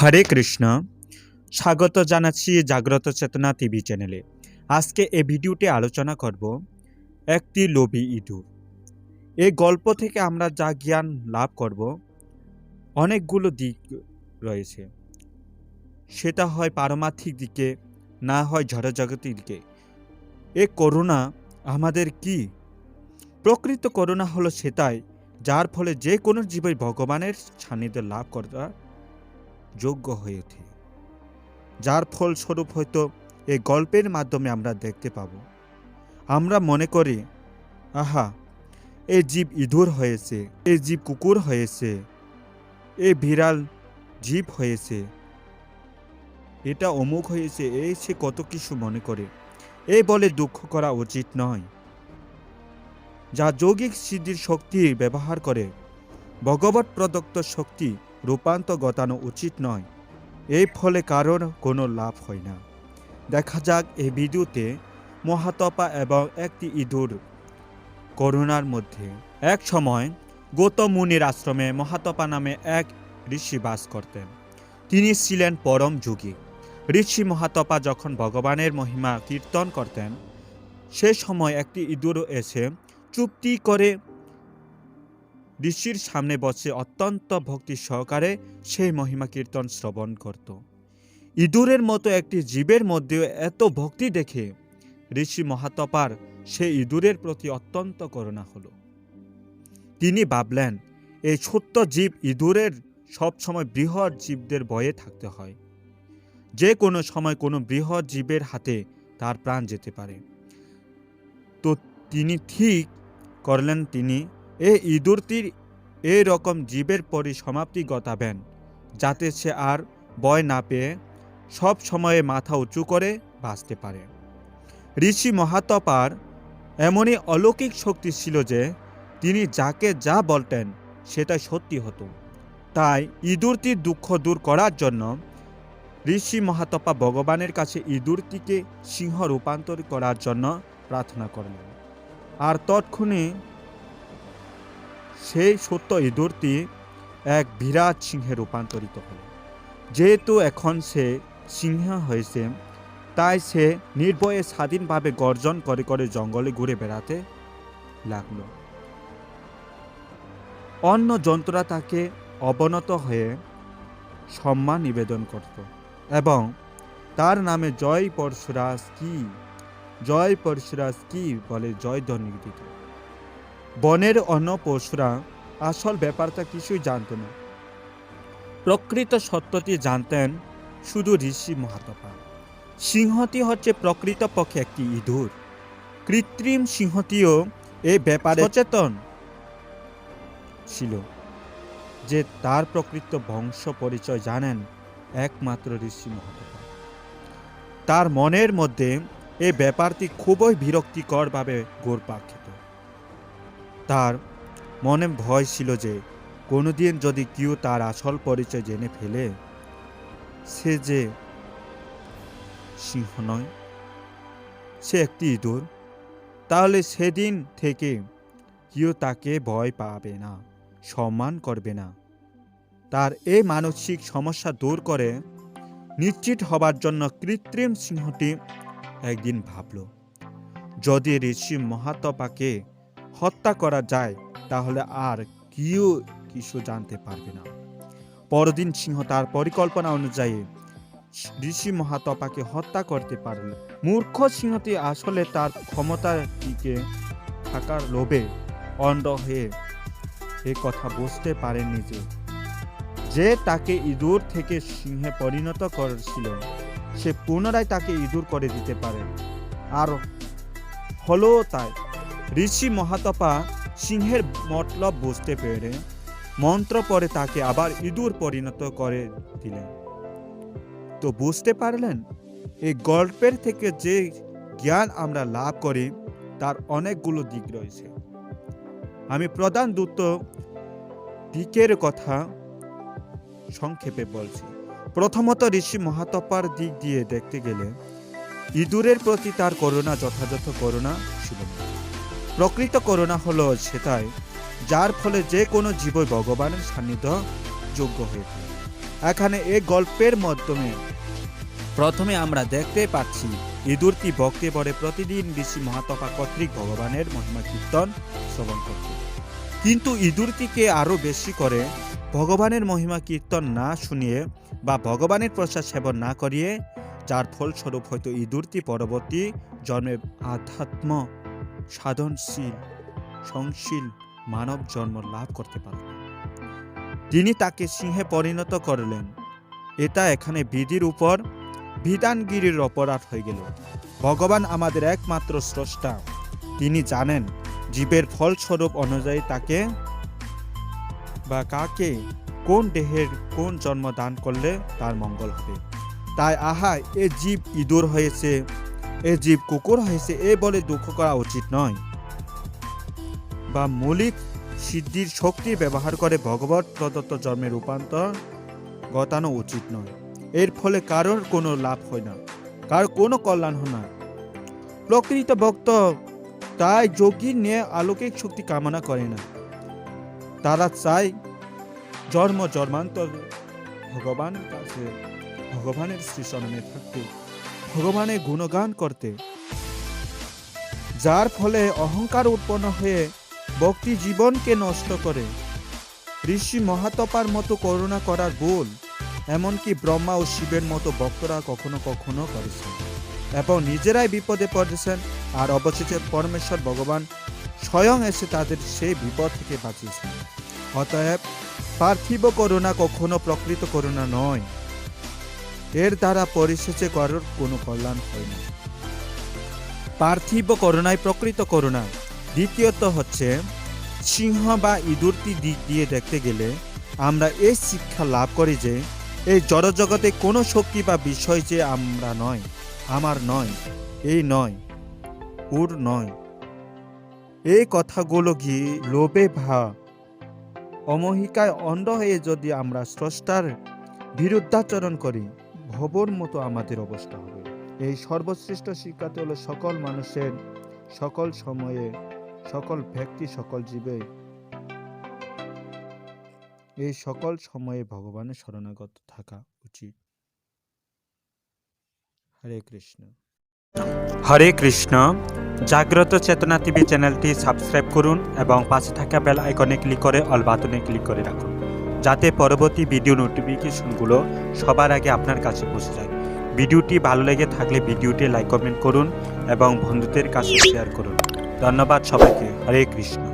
হরে কৃষ্ণ। স্বাগত জানাচ্ছি জাগ্রত চেতনা টিভি চ্যানেলে। আজকে এই ভিডিওটি আলোচনা করব একটি লোভী ইঁদুর। এই গল্প থেকে আমরা যা জ্ঞান লাভ করব, অনেকগুলো দিক রয়েছে। সেটা হয় পারমার্থিক দিকে, না হয় জড়জগতিক দিকে। এ করোনা আমাদের কি? প্রকৃত করোনা হলো সেটাই, যার ফলে যে কোনো জীবই ভগবানের সান্নিধ্য লাভ করার যোগ্য হয়ে ওঠে যার ফলস্বরূপ হয়তো এই গল্পের মাধ্যমে আমরা দেখতে পাব। আমরা মনে করি, আহা, এই জীব ইঁদুর হয়েছে, এই জীব কুকুর হয়েছে এ বিড়াল জীব হয়েছে। এটা অমুক হয়েছে, এই সে কত কিছু মনে করে। এই বলে দুঃখ করা উচিত নয়। যা যৌগিক সিদ্ধির শক্তি ব্যবহার করে ভগবত প্রদত্ত শক্তি রূপান্তর ঘটানো উচিত নয়। এই ফলে কারোর কোনো লাভ হয় না। দেখা যাক এই ভিডিওতে মহাতপা এবং একটি ইঁদুর করুণার মধ্যে। এক সময় গৌতম মুনির আশ্রমে মহাতপা নামে এক ঋষি বাস করতেন। তিনি ছিলেন পরম যোগী। ঋষি মহাতপা যখন ভগবানের মহিমা কীর্তন করতেন, সে সময় একটি ইঁদুর এসে চুপটি করে ঋষির সামনে বসে অত্যন্ত ভক্তি সহকারে সেই মহিমা কীর্তন শ্রবণ করত। ইঁদুরের মতো একটি জীবের মধ্যেও এত ভক্তি দেখে ঋষি মহাতপার সেই ইঁদুরের প্রতি অত্যন্ত করুণা হলো। তিনি ভাবলেন, এই ছোট্ট জীব ইঁদুরের সবসময় বৃহৎ জীবদের ভয়ে থাকতে হয়। যে কোনো সময় কোনো বৃহৎ জীবের হাতে তার প্রাণ যেতে পারে। তো তিনি ঠিক করলেন তিনি এই ইঁদুরটির এই রকম জীবের পরিসমাপ্তি গতাবেন যাতে সে আর ভয় না পেয়ে সব সময়ে মাথা উঁচু করে বাঁচতে পারে। ঋষি মহাতপার এমনই অলৌকিক শক্তি ছিল যে, তিনি যাকে যা বলতেন সেটা সত্যি হতো। তাই ইঁদুরটির দুঃখ দূর করার জন্য ঋষি মহাতপা ভগবানের কাছে ইঁদুরটিকে সিংহ রূপান্তর করার জন্য প্রার্থনা করলেন। আর তৎক্ষণে সেই সত্য ইঁদুরটি এক বিরাট সিংহে রূপান্তরিত হল। যেহেতু এখন সে সিংহ হয়েছে, তাই সে নির্ভয়ে স্বাধীনভাবে গর্জন করে করে জঙ্গলে ঘুরে বেড়াতে লাগল। অন্য যন্ত্ররা তাকে অবনত হয়ে সম্মান নিবেদন করত এবং তার নামে জয় পরশুরাজ কি, জয় পরশুরাজ কি বলে জয় ধ্বনি দিত বনের অন্য পশুরা আসল ব্যাপারটা কিছুই জানত না। প্রকৃত সত্যটি জানতেন শুধু ঋষি মহাতপা। সিংহটি হচ্ছে প্রকৃতপক্ষে একটি ইঁদুর। কৃত্রিম সিংহটিও এই ব্যাপারে সচেতন ছিল যে তার প্রকৃত বংশ পরিচয় জানেন একমাত্র ঋষি মহাতপা। তার মনের মধ্যে এই ব্যাপারটি খুবই বিরক্তিকরভাবে খেত তার মনে ভয় ছিল যে কোনোদিন যদি কেউ তার আসল পরিচয় জেনে ফেলে, সে যে সিংহ নয়, সে একটি ইঁদুর, তাহলে সেদিন থেকে কেউ তাকে ভয় পাবে না, সম্মান করবে না। তার এই মানসিক সমস্যা দূর করে নিশ্চিত হবার জন্য কৃত্রিম সিংহটি একদিন ভাবল, যদি ঋষি মহাতপাকে হত্যা করা যায়, তাহলে আর কেউ কিছু জানতে পারবে না। পরদিন সিংহ তার পরিকল্পনা অনুযায়ী ঋষি মহাতপাকে হত্যা করতে পারল। মূর্খ সিংহটি আসলে তার ক্ষমতাটিকে থাকার লোভে অন্ধ হয়ে এ কথা বুঝতে পারেননি যে যে তাকে ইঁদুর থেকে সিংহে পরিণত করেছিল, সে পুনরায় তাকে ইঁদুর করে দিতে পারে। আর হলো তাই। ঋষি মহাতপা সিংহের মতলব বুঝতে পেরে মন্ত্র পরে তাকে আবার ইঁদুর পরিণত করে দিলেন। তো বুঝতে পারলেন, এই গল্পের থেকে যে জ্ঞান আমরা লাভ করি, তার অনেকগুলো দিক রয়েছে। আমি প্রধান দুটো দিকের কথা সংক্ষেপে বলছি। প্রথমত ঋষি মহাতপার দিক দিয়ে দেখতে গেলে ইঁদুরের প্রতি তার করুণা, যথাযথ করুণা না প্রকৃত করুণা হলো সেটাই, যার ফলে যে কোনো জীবই ভগবানের সান্নিধ্য যোগ্য হয়ে থাকে এখানে এই গল্পের মাধ্যমে প্রথমে আমরা দেখতে পাচ্ছি ইঁদুরটি বক্তে পরে প্রতিদিন ঋষি মহাতপা কর্তৃক ভগবানের মহিমা কীর্তন শ্রবণ করত কিন্তু ইঁদুরটিকে আরও বেশি করে ভগবানের মহিমা কীর্তন না শুনিয়ে বা ভগবানের প্রসাদ সেবন না করিয়ে, যার ফলস্বরূপ হয়তো ইঁদুরটি পরবর্তী জন্মে আধ্যাত্ম সাধনশীল সংশীল মানব জন্ম লাভ করতে পারে তিনি তাকে সিংহে পরিণত করলেন। এটা এখানে বিধির উপর, বিধানগিরির অপরাধ হয়ে গেল। ভগবান আমাদের একমাত্র স্রষ্টা। তিনি জানেন জীবের ফলস্বরূপ অনুযায়ী তাকে বা কাকে, কোন দেহের কোন জন্ম দান করলে তার মঙ্গল হবে। তাই আহা, এ জীব ইঁদুর হয়েছে। এ জীব কুকুর হয়েছে, এ বলে দুঃখ করা উচিত নয়। বা মৌলিক সিদ্ধির শক্তি ব্যবহার করে ভগবত প্রদত্ত জন্মের রূপান্তর ঘটানো উচিত নয়। এর ফলে কারোর কোনো লাভ হয় না কারোর কোনো কল্যাণ হয় না। প্রকৃত ভক্ত তাই যোগী নিয়ে আলৌকিক শক্তি কামনা করে না। তারা চায় জন্ম, জন্মান্তর ভগবান কাছে ভগবানের শ্রী শ্রীচরণে থাকতে ভগবানের গুণগান করতে। যার ফলে অহংকার উৎপন্ন হয়ে ভক্তি জীবনকে নষ্ট করে। ঋষি মহাতপার মতো করুণা করার গোল এমনকি ব্রহ্মা ও শিবের মতো ভক্তরা কখনো কখনো করেছেন। এবং নিজেরাই বিপদে পড়েছেন, আর অবশেষে পরমেশ্বর ভগবান স্বয়ং এসে তাদের সেই বিপদ থেকে বাঁচিয়েছেন। অতএব পার্থিব করুণা কখনো প্রকৃত করুণা নয়। এর দ্বারা পরিশেষে কারোর কোনো কল্যাণ হয় না। পার্থিব করুণায় প্রকৃত করুণা। দ্বিতীয়ত হচ্ছে, সিংহ বা ইঁদুরটি দিক দিয়ে দেখতে গেলে আমরা এই শিক্ষা লাভ করি যে, এই জড়জগতে কোনো শক্তি বা বিষয় যে আমরা নয়, আমার নয়, এই নয়, ওর নয়। এই কথাগুলো গিয়ে লোভে ভা? অমহিকায় অন্ধ হয়ে যদি আমরা স্রষ্টার বিরুদ্ধাচরণ করি ভবর মতো আমাদের অবস্থা হবে। এই সর্বশ্রেষ্ঠ শিক্ষাতে হলো সকল মানুষের সকল সময়ে, সকল ব্যক্তি, সকল জীবে এই সকল সময়ে ভগবানের শরণাগত থাকা উচিত। হরে কৃষ্ণ। হরে কৃষ্ণ। জাগ্রত চেতনা টিভি চ্যানেলটি সাবস্ক্রাইব করুন এবং পাশে থাকা বেল আইকনে ক্লিক করে অল বাটনে ক্লিক করে রাখুন। যাতে পরবর্তী ভিডিও নোটিফিকেশনগুলো সবার আগে আপনার কাছে পৌঁছে যায়। ভিডিওটি ভালো লেগে থাকলে ভিডিওটি লাইক কমেন্ট করুন এবং বন্ধুদের কাছে শেয়ার করুন। ধন্যবাদ সবাইকে। হরে কৃষ্ণ।